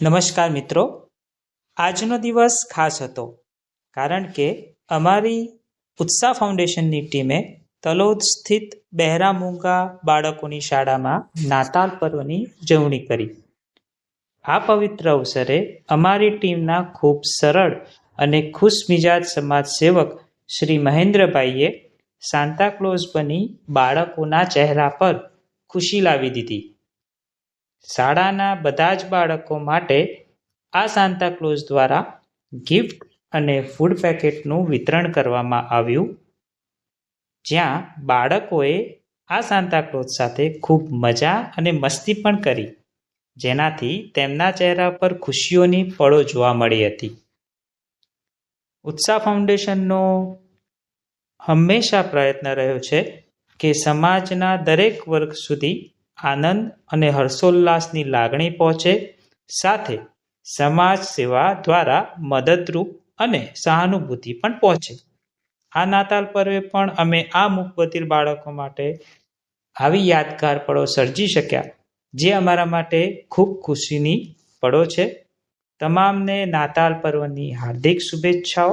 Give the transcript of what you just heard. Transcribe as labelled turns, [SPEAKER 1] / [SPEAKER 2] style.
[SPEAKER 1] નમસ્કાર મિત્રો. આજનો દિવસ ખાસ હતો કારણ કે અમારી ઉત્સાહ ફાઉન્ડેશનની ટીમે તલોદ સ્થિત બહેરામૂંગા બાળકોની શાળામાં નાતાલ પર્વની ઉજવણી કરી. આ પવિત્ર અવસરે અમારી ટીમના ખૂબ સરળ અને ખુશ મિજાજ સમાજ સેવક શ્રી મહેન્દ્રભાઈએ સાન્તાક્લોઝ બની બાળકોના ચહેરા પર ખુશી લાવી દીધી. શાળાના બધા જ બાળકો માટે આ સાન્તાક્લોઝ દ્વારા ગિફ્ટ અને ફૂડ પેકેટનું વિતરણ કરવામાં આવ્યું. જ્યાં બાળકોએ આ સાન્તાક્લોઝ સાથે ખૂબ મજા અને મસ્તી પણ કરી. જેનાથી તેમના ચહેરા પર ખુશીઓની પળો જોવા મળી હતી. ઉત્સાહ ફાઉન્ડેશનનો હંમેશા પ્રયત્ન રહ્યો છે કે સમાજના દરેક વર્ગ સુધી આનંદ અને હર્ષોલ્લાસની લાગણી પહોંચે. સાથે સમાજ સેવા દ્વારા મદદરૂપ અને સહાનુભૂતિ પણ પહોંચે. આ નાતાલ પર્વે પણ અમે આ મૂકબધિર બાળકો માટે આવી યાદગાર પળો સર્જી શક્યા, જે અમારા માટે ખૂબ ખુશીની પળો છે. તમામને નાતાલ પર્વની હાર્દિક શુભેચ્છાઓ.